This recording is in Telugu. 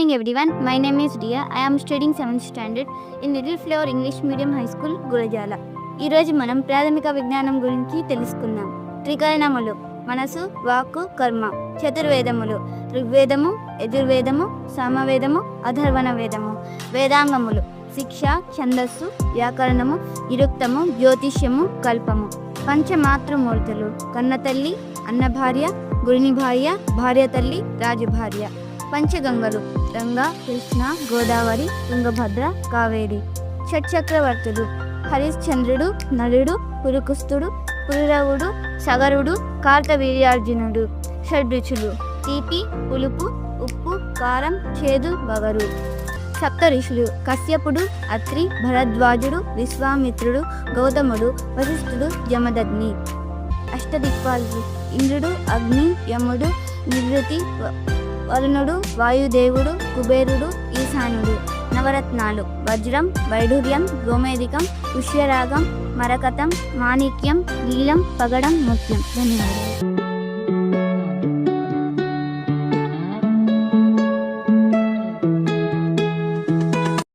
morning everyone. My name is Dia I am studying 7th standard in Little Flower English Medium High School Gurazala ఈరోజు మనం ప్రాథమిక విజ్ఞానం గురించి తెలుసుకుందాం. త్రికరణములు మనసు వాక్కు కర్మ చతుర్వేదములు ఋగ్వేదము యజుర్వేదము సామవేదము అధర్వణ వేదము వేదాంగములు శిక్ష ఛందస్సు వ్యాకరణము ఇరుక్తము జ్యోతిష్యము కల్పము పంచమాతృమూర్తులు కన్నతల్లి అన్నభార్య గురిని భార్య భార్య తల్లి రాజభార్య పంచగంగలు గంగా కృష్ణ గోదావరి తుంగభద్ర కావేరి. షట్చక్రవర్తుడు హరిశ్చంద్రుడు నలుడు పురుకుస్తుడు పురురవుడు సగరుడు కార్తవీర్యార్జునుడు షడ్రుచులు తీపి పులుపు ఉప్పు కారం చేదు వగరు సప్త ఋషులు కశ్యపుడు అత్రి భరద్వాజుడు విశ్వామిత్రుడు గౌతముడు వశిష్ఠుడు జమదగ్ని అష్టదిక్పాలు ఇంద్రుడు అగ్ని యముడు నివృత్తి వరుణుడు వాయుదేవుడు కుబేరుడు ఈశానుడు. నవరత్నాలు. వజ్రం వైఢూర్యం గోమేదికం పుష్యరాగం మరకతం మాణిక్యం నీలం పగడం ముఖ్యం ధన్యవాదాలు.